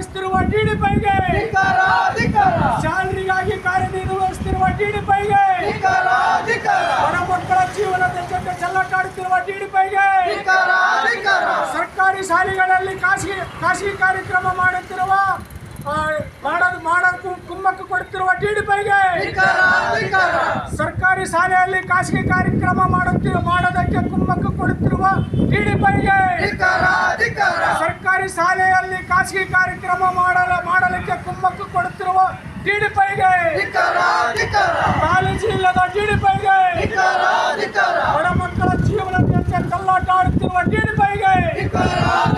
ಕಾರ್ಯನಿರ್ವಹಿಸುತ್ತಿರುವ ಟಿಡಿಪಿಗೆ ಶಾಲರಿಗಾಗಿ ಕಾರ್ಯನಿರ್ವಹಿಸುತ್ತಿರುವ ಟಿಡಿಪಿಗೆ ಬಡ ಮಕ್ಕಳ ಜೀವನದ ಜೊತೆ ಚೆಲ್ಲಕಾಡುತ್ತಿರುವ ಟಿಡಿಪಿಗೆ ಸರ್ಕಾರಿ ಶಾಲೆಗಳಲ್ಲಿ ಖಾಸಗಿ ಖಾಸಗಿ ಕಾರ್ಯಕ್ರಮ ಮಾಡುತ್ತಿರುವ ಮಾಡೋದು ಮಾಡೋದು ಕುಮ್ಮಕ್ಕೆ ಕೊಡುತ್ತಿರುವ ಟಿಡಿಪಿಗೆ ಸರ್ಕಾರಿ ಶಾಲೆಯಲ್ಲಿ ಖಾಸಗಿ ಕಾರ್ಯಕ್ರಮ ಮಾಡುತ್ತಿರುವ ಮಾಡೋದಕ್ಕೆ ಕುಮ್ಮಕ್ಕೆ ಕೊಡುತ್ತಿರುವ ಟಿಡಿಪಿಗೆ ಖಾಸಗಿ ಕಾರ್ಯಕ್ರಮ ಮಾಡಲು ಮಾಡಲಿಕ್ಕೆ ಕುಮ್ಮಕ್ಕು ಕೊಡುತ್ತಿರುವ ಧಿಕ್ಕಾರ ಕಾಲೇಜು ಇಲ್ಲದ ಧಿಕ್ಕಾರ ಬಡ ಮಕ್ಕಳ ಜೀವನ ಜೊತೆ ಚೆಲ್ಲಾಟ ಆಡುತ್ತಿರುವ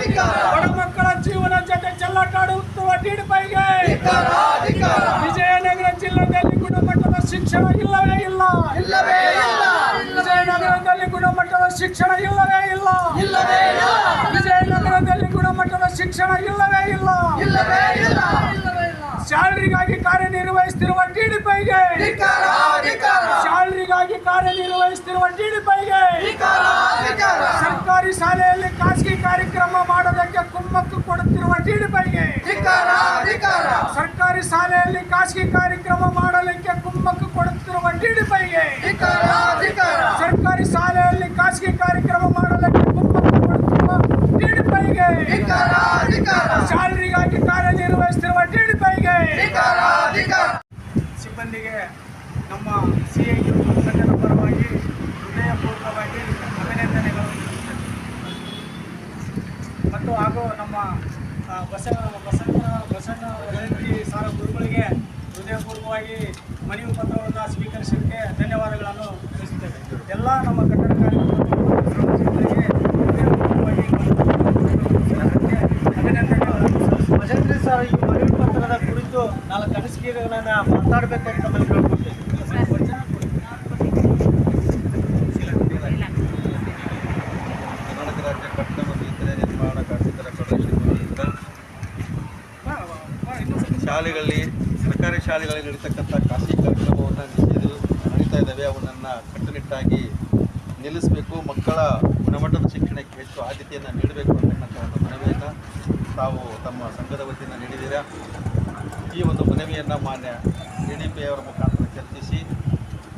ಧಿಕ್ಕಾರ ಬಡ ಮಕ್ಕಳ ಜೀವನ ಜೊತೆ ಚೆಲ್ಲಾಟ ಆಡುತ್ತಿರುವ ಧಿಕ್ಕಾರ ವಿಜಯನಗರ ಜಿಲ್ಲೆಯಲ್ಲಿ ಗುಣಮಟ್ಟದ ಶಿಕ್ಷಣ ಇಲ್ಲವೇ ಇಲ್ಲ. ಇಲ್ಲವೇ ಇಲ್ಲ. ವಿಜಯನಗರದಲ್ಲಿ ಗುಣಮಟ್ಟದ ಶಿಕ್ಷಣ ಇಲ್ಲವೇ ಇಲ್ಲ ಇಲ್ಲವೇ ಇಲ್ಲ ವಿಜಯನಗರದಲ್ಲಿ ಗುಣಮಟ್ಟದ ಶಿಕ್ಷಣ ಇಲ್ಲವೇ ಇಲ್ಲ. ಇಲ್ಲವೇ ಇಲ್ಲ. ಸ್ಯಾಲರಿಗಾಗಿ ಕಾರ್ಯನಿರ್ವಹಿಸುತ್ತಿರುವ ಧಿಕ್ಕಾರ ಸ್ಯಾಲರಿಗಾಗಿ ಕಾರ್ಯನಿರ್ವಹಿಸುತ್ತಿರುವ ಧಿಕ್ಕಾರ ಸರ್ಕಾರಿ ಶಾಲೆಯಲ್ಲಿ ಖಾಸಗಿ ಕಾರ್ಯಕ್ರಮ ಮಾಡೋದಕ್ಕೆ ಕುಮ್ಮಕ್ಕು ಕೊಡುತ್ತಿರುವ ಧಿಕ್ಕಾರ ಸರ್ಕಾರಿ ಶಾಲೆಯಲ್ಲಿ ಖಾಸಗಿ ಕಾರ್ಯಕ್ರಮ ಮಾಡಲಿಕ್ಕೆ ಕುಮ್ಮಕ್ಕು ಕೊಡುತ್ತಿರುವ ಧಿಕ್ಕಾರ ಸರ್ಕಾರಿ ಶಾಲೆಯಲ್ಲಿ ಖಾಸಗಿ ಕಾರ್ಯಕ್ರಮ ಮಾಡಲಿಕ್ಕೆ ಕುಮ್ಮಕ್ಕು ಕೊಡುತ್ತಿರುವ ಡಿಡಿಪೈಗೆ ಅಭಿನಂದನೆಗಳು. ಮತ್ತು ಹಾಗೂ ನಮ್ಮ ಬಸವ ಬಸ ಬಸಣ್ಣ ಬಸಣ್ಣ ಜಯಂತಿ ಸಾರ ಗುರುಗಳಿಗೆ ಹೃದಯಪೂರ್ವಕವಾಗಿ ಮನವಿ ಪತ್ರವನ್ನು ಸ್ವೀಕರಿಸಲಿಕ್ಕೆ ಧನ್ಯವಾದಗಳನ್ನು ತಿಳಿಸುತ್ತೇವೆ. ಎಲ್ಲ ನಮ್ಮ ಕಟ್ಟಡ ಕಾರ್ಯಕ್ರಮಗಳಿಗೆ ಹೃದಯಪೂರ್ವಕವಾಗಿ. ಭಜಂತ್ರಿ ಸರ್, ಈ ಮನವಿ ಪತ್ರದ ಕುರಿತು ನಾಲ್ಕು ಅನಿಸಿಕೆಗಳನ್ನು ಮಾತಾಡಬೇಕು ಅಂತ ನಮ್ಮಲ್ಲಿ ಕರ್ನಾಟಕ ರಾಜ್ಯ ಕಟ್ಟಡ ಮತ್ತು ಇತರೆ ನಿರ್ಮಾಣ ಕಾರ್ಮಿಕರ ಫೆಡರೇಷನ್ ವತಿಯಿಂದ ಶಾಲೆಗಳಲ್ಲಿ, ಸರ್ಕಾರಿ ಶಾಲೆಗಳಲ್ಲಿ ನಡೀತಕ್ಕಂಥ ಖಾಸಗಿ ಕಾರ್ಯಕ್ರಮವನ್ನು ನಿಷೇಧ ನಡೀತಾ ಇದ್ದಾವೆ. ಅವನನ್ನು ಕಟ್ಟುನಿಟ್ಟಾಗಿ ನಿಲ್ಲಿಸಬೇಕು. ಮಕ್ಕಳ ಗುಣಮಟ್ಟದ ಶಿಕ್ಷಣಕ್ಕೆ ಹೆಚ್ಚು ಆದ್ಯತೆಯನ್ನು ನೀಡಬೇಕು ಅಂತಕ್ಕಂಥ ಒಂದು ಮನವಿಯನ್ನು ತಾವು ತಮ್ಮ ಸಂಘದ ವತಿಯನ್ನು ನೀಡಿದ್ದೀರಾ? ಈ ಒಂದು ಮನವಿಯನ್ನು ಮಾನ್ಯ ಡಿ ಡಿ ಪಿ ಅವರ ಮುಖಾಂತರ ಚರ್ಚಿಸಿ,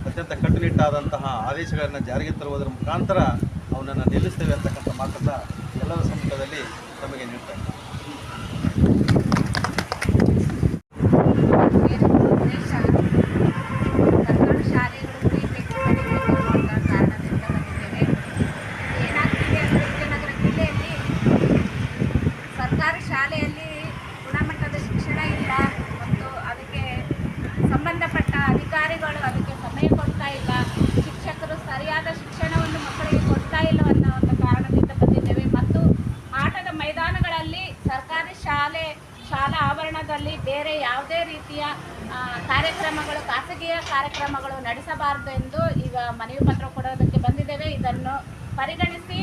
ಅತ್ಯಂತ ಕಟ್ಟುನಿಟ್ಟಾದಂತಹ ಆದೇಶಗಳನ್ನು ಜಾರಿಗೆ ತರುವುದರ ಮುಖಾಂತರ ಅವನನ್ನು ನಿಲ್ಲಿಸ್ತೇವೆ ಅಂತಕ್ಕಂಥ ಮಾತನ್ನು ಎಲ್ಲರ ಸಮ್ಮುಖದಲ್ಲಿ ತಮಗೆ ನೀಡ್ತಾ ಇದ್ದೇನೆ. ಸರ್ಕಾರಿ ಶಾಲೆಗಳು ಉಳಿಬೇಕು ಬೆಳಿಬೇಕು ಅನ್ನುವಂಥ ಕಾರಣದಿಂದ ಬಂದಿದ್ದೇವೆ ಏನಾಗ್ತಿದೆ ಅಂದರೆ ವಿಜಯನಗರ ಜಿಲ್ಲೆಯಲ್ಲಿ ಸರ್ಕಾರಿ ಶಾಲೆಯಲ್ಲಿ ಗುಣಮಟ್ಟದ ಶಿಕ್ಷಣ ಇಲ್ಲ ಮತ್ತು ಅದಕ್ಕೆ ಸಂಬಂಧಪಟ್ಟ ಅಧಿಕಾರಿಗಳು ಅದಕ್ಕೆ ಸಮಯ ಕೊಡ್ತಾ ಇಲ್ಲ ಶಿಕ್ಷಕರು ಸರಿಯಾದ ಶಿಕ್ಷಣವನ್ನು ಮಕ್ಕಳಿಗೆ ಕೊಡ್ತಾ ಇಲ್ಲ ಅನ್ನೋ ಒಂದು ಕಾರಣದಿಂದ ಬಂದಿದ್ದೇವೆ ಮತ್ತು ಆಟದ ಮೈದಾನಗಳಲ್ಲಿ ಸರ್ಕಾರಿ ಶಾಲೆ ಶಾಲಾ ಆವರಣದಲ್ಲಿ ಬೇರೆ ಯಾವುದೇ ರೀತಿಯ ಕಾರ್ಯಕ್ರಮಗಳು, ಖಾಸಗಿಯ ಕಾರ್ಯಕ್ರಮಗಳು ನಡೆಸಬಾರದು ಎಂದು ಈಗ ಮನವಿ ಪತ್ರ ಕೊಡೋದಕ್ಕೆ ಬಂದಿದ್ದೇವೆ. ಇದನ್ನು ಪರಿಗಣಿಸಿ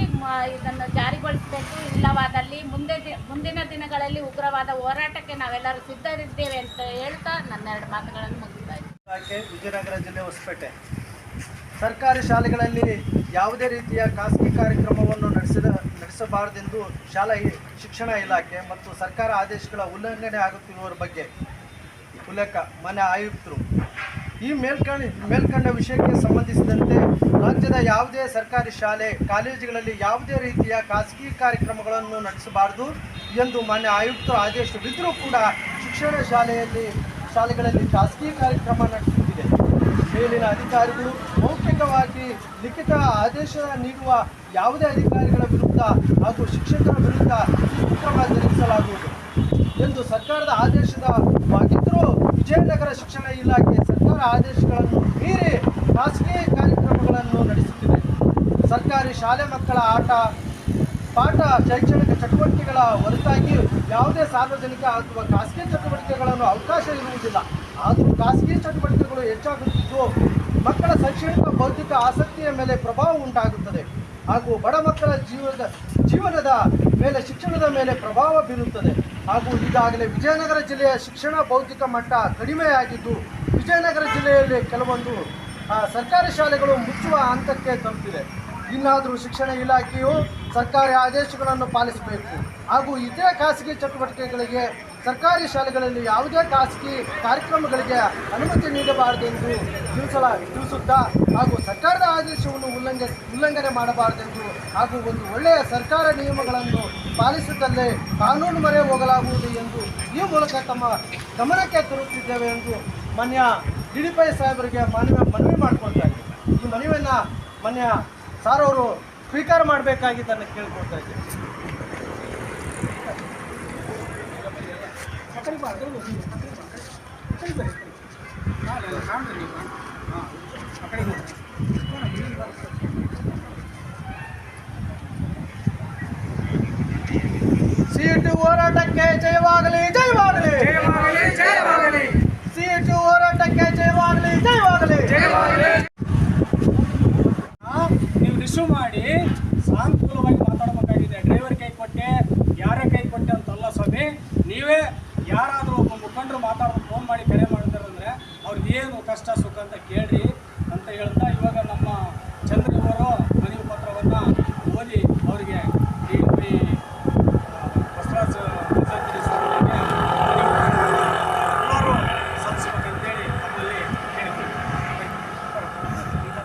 ಇದನ್ನು ಜಾರಿಗೊಳಿಸಬೇಕು. ಇಲ್ಲವಾದಲ್ಲಿ ಮುಂದೆ ಮುಂದಿನ ದಿನಗಳಲ್ಲಿ ಉಗ್ರವಾದ ಹೋರಾಟಕ್ಕೆ ನಾವೆಲ್ಲರೂ ಸಿದ್ಧರಿದ್ದೇವೆ ಅಂತ ಹೇಳ್ತಾ ನನ್ನ ಎರಡು ಮಾತುಗಳನ್ನು ಮುಗಿಸ್ತಾ ಇದ್ದೀನಿ. ವಿಜಯನಗರ ಜಿಲ್ಲೆ ಹೊಸಪೇಟೆ. ಸರ್ಕಾರಿ ಶಾಲೆಗಳಲ್ಲಿ ಯಾವುದೇ ರೀತಿಯ ಖಾಸಗಿ ಕಾರ್ಯಕ್ರಮವನ್ನು ನಡೆಸಿದ ನಡೆಸಬಾರದೆಂದು ಶಾಲಾ ಶಿಕ್ಷಣ ಇಲಾಖೆ ಮತ್ತು ಸರ್ಕಾರ ಆದೇಶಗಳ ಉಲ್ಲಂಘನೆ ಆಗುತ್ತಿರುವವರ ಬಗ್ಗೆ ಉಲ್ಲೇಖ, ಮನೆ ಆಯುಕ್ತರು. ಈ ಮೇಲ್ಕಂಡ ಮೇಲ್ಕಂಡ ವಿಷಯಕ್ಕೆ ಸಂಬಂಧಿಸಿದಂತೆ ರಾಜ್ಯದ ಯಾವುದೇ ಸರ್ಕಾರಿ ಶಾಲೆ, ಕಾಲೇಜುಗಳಲ್ಲಿ ಯಾವುದೇ ರೀತಿಯ ಖಾಸಗಿ ಕಾರ್ಯಕ್ರಮಗಳನ್ನು ನಡೆಸಬಾರದು ಎಂದು ಮಾನ್ಯ ಆಯುಕ್ತರು ಆದೇಶವಿದ್ದರೂ ಕೂಡ ಶಿಕ್ಷಣ ಶಾಲೆಯಲ್ಲಿ, ಶಾಲೆಗಳಲ್ಲಿ ಖಾಸಗಿ ಕಾರ್ಯಕ್ರಮ ನಡೆಸುತ್ತಿದೆ. ಮೇಲಿನ ಅಧಿಕಾರಿಗಳು ಮೌಖಿಕವಾಗಿ ಲಿಖಿತ ಆದೇಶ ನೀಡುವ ಯಾವುದೇ ಅಧಿಕಾರಿಗಳ ವಿರುದ್ಧ ಹಾಗೂ ಶಿಕ್ಷಕರ ವಿರುದ್ಧ ಕ್ರಮ ಜರುಗಿಸಲಾಗುವುದು. ಎಂದು ಸರ್ಕಾರದ ಆದೇಶದ ವಾಗಿದ್ದರೂ ವಿಜಯನಗರ ಶಿಕ್ಷಣ ಇಲಾಖೆ ಸರ್ಕಾರ ಆದೇಶಗಳನ್ನು ಮೀರಿ ಖಾಸಗಿ ಕಾರ್ಯಕ್ರಮಗಳನ್ನು ನಡೆಸುತ್ತಿದೆ. ಸರ್ಕಾರಿ ಶಾಲೆ ಮಕ್ಕಳ ಆಟ, ಪಾಠ, ಶೈಕ್ಷಣಿಕ ಚಟುವಟಿಕೆಗಳ ಹೊರತಾಗಿ ಯಾವುದೇ ಸಾರ್ವಜನಿಕ ಅಥವಾ ಖಾಸಗಿ ಚಟುವಟಿಕೆಗಳನ್ನು ಅವಕಾಶ ಇರುವುದಿಲ್ಲ. ಆದರೂ ಖಾಸಗಿ ಚಟುವಟಿಕೆಗಳು ಹೆಚ್ಚಾಗುತ್ತಿದ್ದು ಮಕ್ಕಳ ಶೈಕ್ಷಣಿಕ ಬೌದ್ಧಿಕ ಆಸಕ್ತಿಯ ಮೇಲೆ ಪ್ರಭಾವ ಉಂಟಾಗುತ್ತದೆ. ಹಾಗೂ ಬಡ ಮಕ್ಕಳ ಜೀವನದ ಜೀವನದ ಮೇಲೆ, ಶಿಕ್ಷಣದ ಮೇಲೆ ಪ್ರಭಾವ ಬೀರುತ್ತದೆ. ಹಾಗೂ ಈಗಾಗಲೇ ವಿಜಯನಗರ ಜಿಲ್ಲೆಯ ಶಿಕ್ಷಣ ಬೌದ್ಧಿಕ ಮಟ್ಟ ಕಡಿಮೆಯಾಗಿದ್ದು, ವಿಜಯನಗರ ಜಿಲ್ಲೆಯಲ್ಲಿ ಕೆಲವೊಂದು ಸರ್ಕಾರಿ ಶಾಲೆಗಳು ಮುಚ್ಚುವ ಹಂತಕ್ಕೆ ತಲುಪಿದೆ ಇನ್ನಾದರೂ ಶಿಕ್ಷಣ ಇಲಾಖೆಯು ಸರ್ಕಾರಿ ಆದೇಶಗಳನ್ನು ಪಾಲಿಸಬೇಕು. ಹಾಗೂ ಇತರೆ ಖಾಸಗಿ ಚಟುವಟಿಕೆಗಳಿಗೆ ಸರ್ಕಾರಿ ಶಾಲೆಗಳಲ್ಲಿ ಯಾವುದೇ ಖಾಸಗಿ ಕಾರ್ಯಕ್ರಮಗಳಿಗೆ ಅನುಮತಿ ನೀಡಬಾರದೆಂದು ತಿಳಿಸಲ ತಿಳಿಸುತ್ತಾ ಹಾಗೂ ಸರ್ಕಾರದ ಆದೇಶವನ್ನು ಉಲ್ಲಂಘ, ಉಲ್ಲಂಘನೆ ಮಾಡಬಾರದೆಂದು ಹಾಗೂ ಒಂದು ಒಳ್ಳೆಯ ಸರ್ಕಾರ ನಿಯಮಗಳನ್ನು ಪಾಲಿಸುತ್ತಲೇ ಕಾನೂನು ಮರೆ ಹೋಗಲಾಗುವುದು ಎಂದು ಈ ಮೂಲಕ ತಮ್ಮ ಗಮನಕ್ಕೆ ತರುತ್ತಿದ್ದೇವೆ ಎಂದು ಮಾನ್ಯ ಡಿ ಡಿ ಪಿ ಸಾಹೇಬರಿಗೆ ಮನವಿ ಮನವಿ ಮಾಡ್ಕೊಳ್ತಾ ಇದ್ದೀವಿ ಈ ಮನವಿಯನ್ನು ಮಾನ್ಯ ಸಾರವರು ಸ್ವೀಕಾರ ಮಾಡಬೇಕಾಗಿದ್ದನ್ನು ಕೇಳ್ಕೊಳ್ತಾ ಇದ್ದೀವಿ ಕಡೆ ಬಾ, ಕಡೆ ಕಡೆ ಬಾ. ಹಾ, ಕಡೆ. ಸೀಟು ಹೋರಾಟಕ್ಕೆ ಜಯವಾಗಲಿ ಜಯವಾಗಲಿ ಸೀಟು ಹೋರಾಟಕ್ಕೆ ಜಯವಾಗಲಿ ಜಯವಾಗಲಿ ಜಯವಾಗಲಿ ನೀವು ರಿಸೀವ್ ಮಾಡಿ ಸಾನುಕೂಲವಾಗಿ ಮಾತಾಡಬೇಕಾಗಿದೆ ಡ್ರೈವರ್ ಕೈ ಕೊಟ್ಟೆ ಯಾರೇ ಕೈ ಕೊಟ್ಟೆ ಅಂತಲ್ಲ ಸ್ವಾಮಿ ನೀವೇ ಯಾರಾದರೂ